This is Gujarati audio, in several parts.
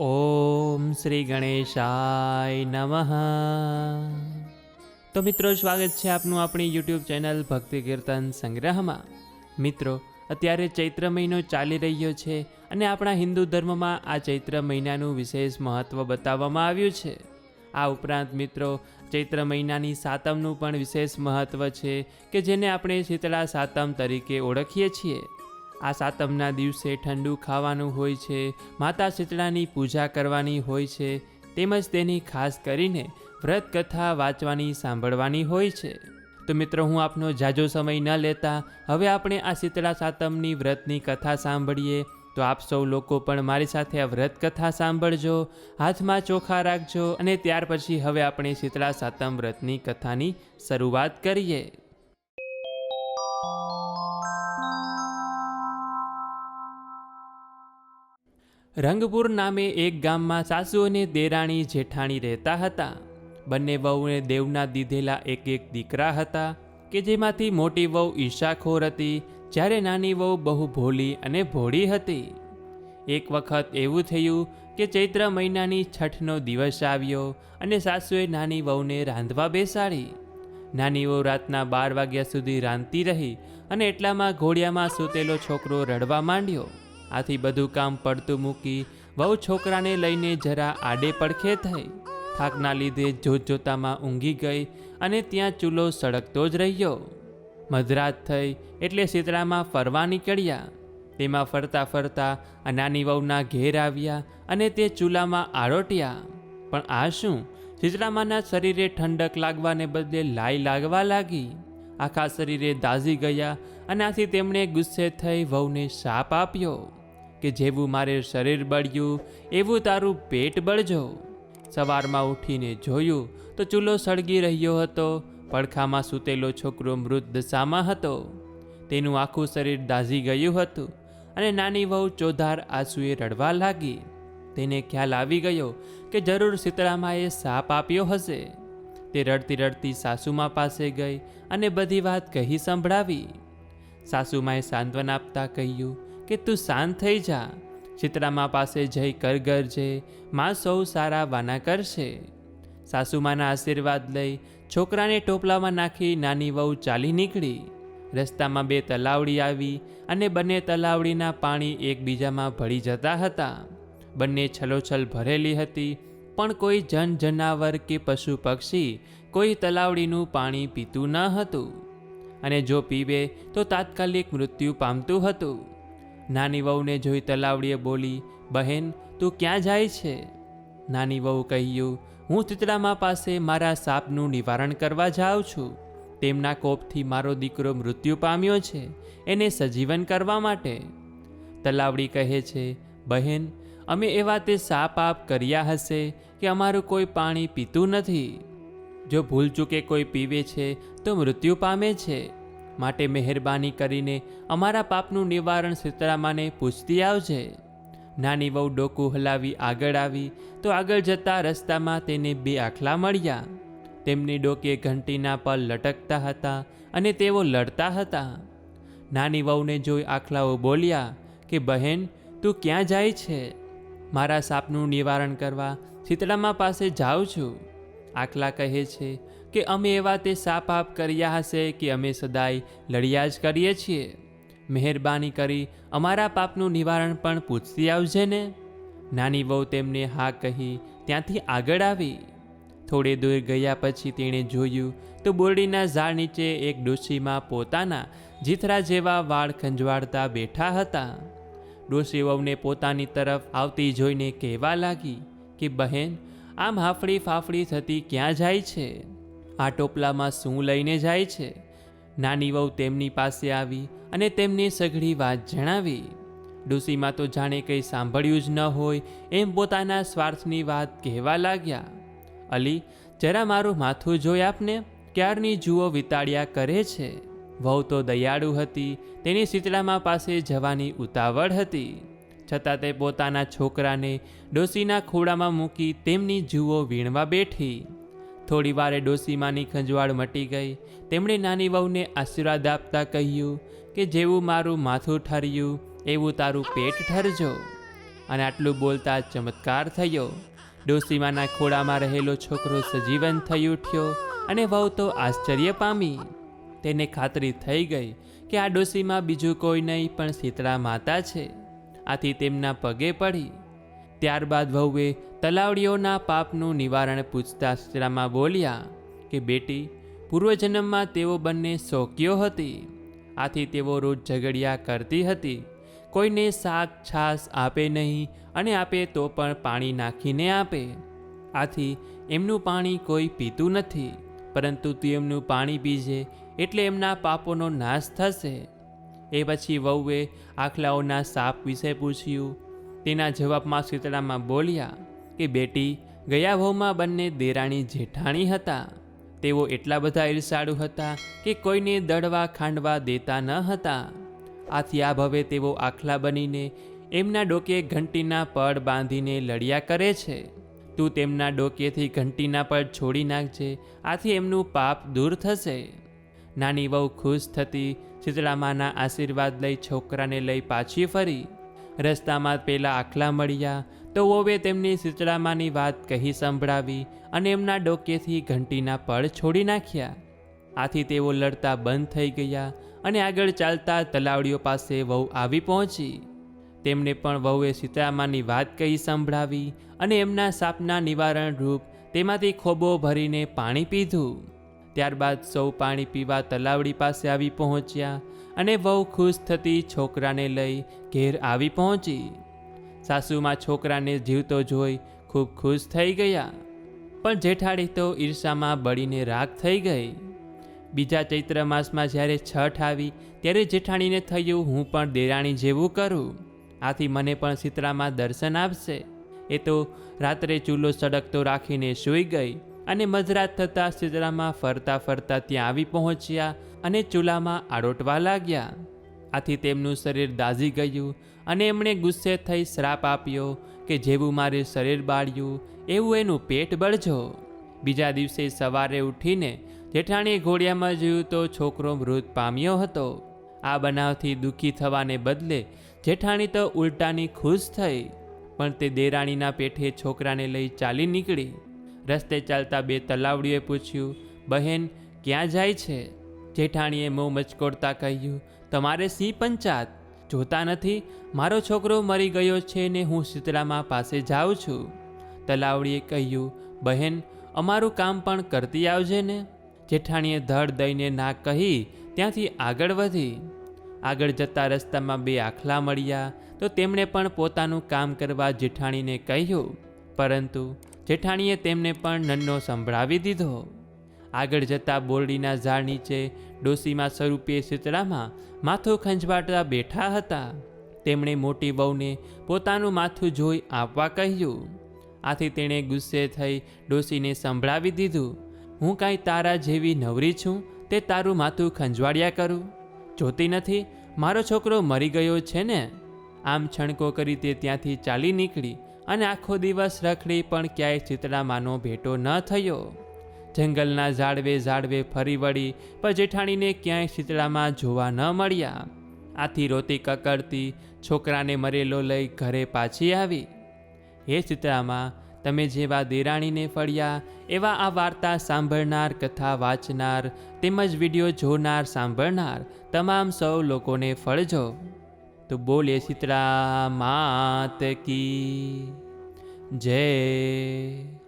ઓમ શ્રી ગણેશાય નમઃ. તો મિત્રો, સ્વાગત છે આપનું આપણી યુટ્યુબ ચેનલ ભક્તિ કીર્તન સંગ્રહમાં. મિત્રો, અત્યારે ચૈત્ર મહિનો ચાલી રહ્યો છે અને આપણા હિન્દુ ધર્મમાં આ ચૈત્ર મહિનાનું વિશેષ મહત્ત્વ બતાવવામાં આવ્યું છે. આ ઉપરાંત મિત્રો, ચૈત્ર મહિનાની સાતમનું પણ વિશેષ મહત્ત્વ છે કે જેને આપણે શીતળા સાતમ તરીકે ઓળખીએ છીએ. આ સાતમના દિવસે ઠંડુ ખાવાનું હોય છે, માતા શીતળાની પૂજા કરવાની હોય છે, તેમજ તેની ખાસ કરીને વ્રત કથા વાંચવાની, સાંભળવાની હોય છે. તો મિત્રો, હું આપનો જાજો સમય ન લેતા, હવે આપણે આ શીતળા સાતમની વ્રતની કથા સાંભળીએ. તો આપ સૌ લોકો પણ મારી સાથે આ વ્રત કથા સાંભળજો, હાથમાં ચોખા રાખજો અને ત્યાર પછી હવે આપણે શીતળા સાતમ વ્રતની કથાની શરૂઆત કરીએ. રંગપુર નામે એક ગામમાં સાસુ અને દેરાણી જેઠાણી રહેતા હતા. બંને વહુને દેવના દીધેલા એક એક દીકરા હતા કે જેમાંથી મોટી વહુ ઈશાખોર હતી, જ્યારે નાની વહુ બહુ ભોલી અને ભોળી હતી. એક વખત એવું થયું કે ચૈત્ર મહિનાની છઠનો દિવસ આવ્યો અને સાસુએ નાની વહુને રાંધવા બેસાડી. નાની વહુ રાતના બાર વાગ્યા સુધી રાંધતી રહી અને એટલામાં ઘોડિયામાં સૂતેલો છોકરો રડવા માંડ્યો. આથી બધું કામ પડતું મૂકી વહુ છોકરાને લઈને જરા આડે પડખે થઈ. થાકના લીધે જોત જોતામાં ઊંઘી ગઈ અને ત્યાં ચૂલો સળગતો જ રહ્યો. મધરાત થઈ એટલે શીતળામાં ફરવા નીકળ્યા. તેમાં ફરતા ફરતા આ નાની વહુના ઘેર આવ્યા અને તે ચૂલામાં આરોટ્યા. પણ આ શું? શીતળામાના શરીરે ઠંડક લાગવાને બદલે લાઈ લાગવા લાગી. આખા શરીરે દાઝી ગયા અને આથી તેમણે ગુસ્સે થઈ વહુને શાપ આપ્યો. કે જેવું મારે શરીર બળ્યું, એવું તારું પેટ બળજો. સવારમાં ઉઠીને જોયું તો ચૂલો સળગી રહ્યો હતો, પડખામાં સૂતેલો છોકરો મૃત દશામાં હતો. તેનું આખું શરીર દાઝી ગયું હતું અને નાની વહુ ચોધાર આંસુએ રડવા લાગી. તેને ખ્યાલ આવી ગયો કે જરૂર શીતળામાએ સાપ આપ્યો હશે. તે રડતી રડતી સાસુમા પાસે ગઈ અને બધી વાત કહી સંભળાવી. સાસુમાએ સાંત્વન આપતા કહ્યું કે તું શાંત થઈ જા. શીતળામા પાસે જઈ કર ગરજે માં સૌ સારા વાના કરશે. સાસુમાના આશીર્વાદ લઈ છોકરાને ટોપલામાં નાખી નાની વહુ ચાલી નીકળી. રસ્તામાં બે તલાવડી આવી અને બંને તલાવડીના પાણી એકબીજામાં ભળી જતા હતા. બંને છલોછલ ભરેલી હતી, પણ કોઈ જન જનાવર કે પશુ પક્ષી કોઈ તલાવડીનું પાણી પીતું ન હતું. અને જો પીવે તો તાત્કાલિક મૃત્યુ પામતું હતું. નાની વહુને જોઈ તલાવડીએ બોલી, બહેન, તું ક્યાં જાય છે? નાની વહુ કહ્યું, હું ચિત્રામા પાસે મારા સાપનું નિવારણ કરવા જાઉં છું. તેમના કોપથી મારો દીકરો મૃત્યુ પામ્યો છે, એને સજીવન કરવા માટે. તલાવડી કહે છે, બહેન, અમે એવા તે સાપ આપ કર્યા હશે કે અમારું કોઈ પાણી પીતું નથી. જો ભૂલ ચૂકે કોઈ પીવે છે, તો મૃત્યુ પામે છે. માટે મહેરબાની કરીને અમારા પાપનું નિવારણ સીતરામાને પૂછતી આવજે. નાની વહુ ડોકું હલાવી આગળ આવી તો આગળ જતા રસ્તામાં તેને બે આખલા મળ્યા. તેમની ડોકે ઘંટીના પર લટકતા હતા અને તેઓ લડતા હતા. નાની વહુને જોઈ આખલાઓ બોલ્યા કે, બહેન, તું ક્યાં જાય છે? મારા સાપનું નિવારણ કરવા શીતળામા પાસે જાઉં છું. આખલા કહે છે કે અમે એવા તે સાપ આપ કર્યા હશે કે અમે સદાય લડિયા જ કરીએ છીએ. મહેરબાની કરી અમારા પાપનું નિવારણ પણ પૂછતી આવજે ને. નાની વહુ તેમને હા કહી ત્યાંથી આગળ આવી. થોડે દૂર ગયા પછી તેણે જોયું તો બોરડીના ઝાડ નીચે એક ડોશીમાં પોતાના જીથરા જેવા વાળ ખંજવાળતા બેઠા હતા. ડોશી વહુને પોતાની તરફ આવતી જોઈને કહેવા લાગી કે, બહેન, આમ હાફડી ફાફડી થતી ક્યાં જાય છે? આ ટોપલામાં શું લઈને જાય છે? નાની વહુ તેમની પાસે આવી અને તેમને સઘળી વાત જણાવી. ડોસીમાં તો જાણે કંઈ સાંભળ્યું જ ન હોય એમ પોતાના સ્વાર્થની વાત કહેવા લાગ્યા. અલી, જરા મારું માથું જોઈ આપને, ક્યારની જુઓ વિતાડ્યા કરે છે? વહુ તો દયાળુ હતી, તેની શીતળામાં પાસે જવાની ઉતાવળ હતી. છતાં તે પોતાના છોકરાને ડોસીના ખોડામાં મૂકી તેમની જુઓ વીણવા બેઠી. થોડી વારે ડોસીમાની ખંજવાળ મટી ગઈ. તેમણે નાની વહુને આશીર્વાદ આપતા કહ્યું કે જેવું મારું માથું ઠર્યું, એવું તારું પેટ ઠરજો. અને આટલું બોલતા ચમત્કાર થયો. ડોસીમાના ખોળામાં રહેલો છોકરો સજીવન થઈ ઉઠ્યો અને વહુ તો આશ્ચર્ય પામી. તેને ખાતરી થઈ ગઈ કે આ ડોસીમાં બીજું કોઈ નહીં, પણ શીતળા માતા છે. આથી તેમના પગે પડી. ત્યારબાદ વહુએ તલાવડીઓના પાપનું નિવારણ પૂછતા શ્રામા બોલ્યા કે, બેટી, પૂર્વજન્મમાં તેઓ બંને શોકીઓ હતી. આથી તેઓ રોજ ઝઘડિયા કરતી હતી. કોઈને શાક, છાશ આપે નહીં અને આપે તો પણ પાણી નાખીને આપે. આથી એમનું પાણી કોઈ પીતું નથી, પરંતુ તેમનું પાણી પીજે એટલે એમના પાપોનો નાશ થશે. એ પછી વહુએ આખલાઓના સાપ વિશે પૂછ્યું. તેના જવાબમાં શીતળામાં બોલ્યા કે બેટી ગયા ભાવમાં બંને દેરાણી જેઠાણી હતા. તેઓ એટલા બધા ઈર્ષાળુ હતા કે કોઈને દળવા ખાંડવા દેતા ન હતા. આથી આ ભવે તેઓ આખલા બનીને એમના ડોકે ઘંટીના પડ બાંધીને લડ્યા કરે છે. તું તેમના ડોકેથી ઘંટીના પડ છોડી નાખજે, આથી એમનું પાપ દૂર થશે. નાની વહુ ખુશ થતી શીતળામાના આશીર્વાદ લઈ છોકરાને લઈ પાછી ફરી. રસ્તામાં પેલા આખલા મળ્યા તો ઓવે તેમની શીતળામાની વાત કહી સંભળાવી અને એમના ડોકેથી ઘંટીના પડ છોડી નાખ્યા. આથી તેઓ લડતા બંધ થઈ ગયા અને આગળ ચાલતા તલાવડીઓ પાસે વહુ આવી પહોંચી. તેમને પણ વહુએ સીતળામાની વાત કહી સંભળાવી અને એમના સાપના નિવારણ રૂપ તેમાંથી ખોબો ભરીને પાણી પીધું. ત્યારબાદ સૌ પાણી પીવા તલાવડી પાસે આવી પહોંચ્યા અને વહુ ખુશ થતી છોકરાને લઈ ઘેર આવી પહોંચી. સાસુમાં છોકરાને જીવતો જોઈ ખૂબ ખુશ થઈ ગયા. પણ જેઠાણી તો ઈર્ષામાં બળીને રાગ થઈ ગઈ. બીજા ચૈત્ર માસમાં જ્યારે છઠ આવી, ત્યારે જેઠાણીને થયું, હું પણ દેરાણી જેવું કરું. આથી મને પણ શીતળામાં દર્શન આપશે. એ તો રાત્રે ચૂલો સડકતો રાખીને સૂઈ ગઈ અને મધરાત થતાં શીતળામાં ફરતા ફરતા ત્યાં આવી પહોંચ્યા અને ચૂલામાં આડોટવા લાગ્યા. આથી તેમનું શરીર દાઝી ગયું અને એમણે ગુસ્સે થઈ શ્રાપ આપ્યો કે જેવું મારે શરીર બાળ્યું, એવું એનું પેટ બળજો. બીજા દિવસે સવારે ઉઠીને જેઠાણીએ ઘોડિયામાં જોયું તો છોકરો મૃત પામ્યો હતો. આ બનાવથી દુઃખી થવાને બદલે જેઠાણી તો ઉલટાની ખુશ થઈ, પણ તે દેરાણીના પેઠે છોકરાને લઈ ચાલી નીકળી. રસ્તે ચાલતા બે તલાવડીઓએ પૂછ્યું, બહેન, ક્યાં જાય છે? જેઠાણીએ મોં મચકોડતા કહ્યું, તમારે સિંહ પંચાત. જોતા નથી. મારો છોકરો મરી ગયો છે ને હું શીતળામાં પાસે જાઉં છું. તલાવડીએ કહ્યું, બહેન, અમારું કામ પણ કરતી આવજે ને. જેઠાણીએ ધડ દઈને ના કહી ત્યાંથી આગળ વધી. આગળ જતા રસ્તામાં બે આખલા મળ્યા, તો તેમણે પણ પોતાનું કામ કરવા જેઠાણીને કહ્યું. પરંતુ જેઠાણીએ તેમને પણ નન્નો સંભળાવી દીધો. આગળ જતા બોરડીના ઝાડ નીચે ડોસીમાં સ્વરૂપે શીતળામાં માથું ખંજવાટતા બેઠા હતા. તેમણે મોટી વહુને પોતાનું માથું જોઈ આપવા કહ્યું. આથી તેણે ગુસ્સે થઈ ડોસીને સંભળાવી દીધું. હું કાંઈ તારા જેવી નવરી છું, તે તારું માથું ખંજવાડ્યા કરું. જોતી નથી, મારો છોકરો મરી ગયો છે ને? આમ છણકો કરી તે ત્યાંથી ચાલી નીકળી અને આખો દિવસ રખડી પણ ક્યાંય ચિતળામાંનો ભેટો ન થયો. જંગલના ઝાડવે ઝાડવે ફરી વળી પણ જેઠાણીને ક્યાંય શીતળામાં જોવા ન મળ્યા. આથી રોતી કકડતી છોકરાને મરેલો લઈ ઘરે પાછી આવી. હે શીતળામાં, તમે જેવા દેરાણીને ફળ્યા, એવા આ વાર્તા સાંભળનાર, કથા વાંચનાર, તેમજ વીડિયો જોનાર, સાંભળનાર તમામ સૌ લોકોને ફળજો. તો બોલે શીતળા, માત કી જય.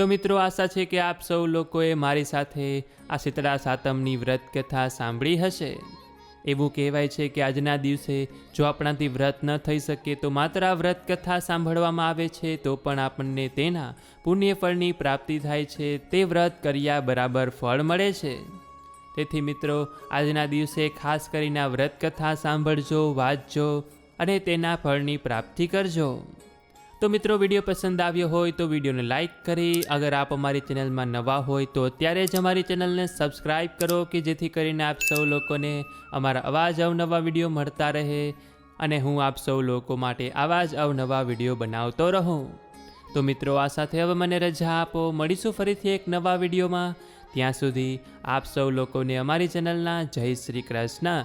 તો મિત્રો, આશા છે કે આપ સૌ લોકોએ મારી સાથે આ શીતળા સાતમની વ્રત કથા સાંભળી હશે. એવું કહેવાય છે કે આજના દિવસે જો આપણાથી વ્રત ન થઈ શકે તો માત્ર આ વ્રત કથા સાંભળવામાં આવે છે, તો પણ આપણને તેના પુણ્ય ફળની પ્રાપ્તિ થાય છે, તે વ્રત કર્યા બરાબર ફળ મળે છે. તેથી મિત્રો, આજના દિવસે ખાસ કરીને આ વ્રત કથા સાંભળજો, વાંચજો અને તેના ફળની પ્રાપ્તિ કરજો. તો મિત્રો, વીડિયો પસંદ આવ્યો હોય તો વિડીયોને લાઇક કરી. અગર આપ અમારી ચેનલમાં નવા હોય તો અત્યારે જ અમારી ચેનલને સબસ્ક્રાઈબ કરો કે જેથી કરીને આપ સૌ લોકોને અમારા અવાજ અવનવા વીડિયો મળતા રહે અને હું આપ સૌ લોકો માટે આવા જ અવનવા વીડિયો બનાવતો રહું. તો મિત્રો, આ સાથે હવે મને રજા આપો. મળીશું ફરીથી એક નવા વિડીયોમાં. ત્યાં સુધી આપ સૌ લોકોને અમારી ચેનલના જય શ્રી કૃષ્ણ.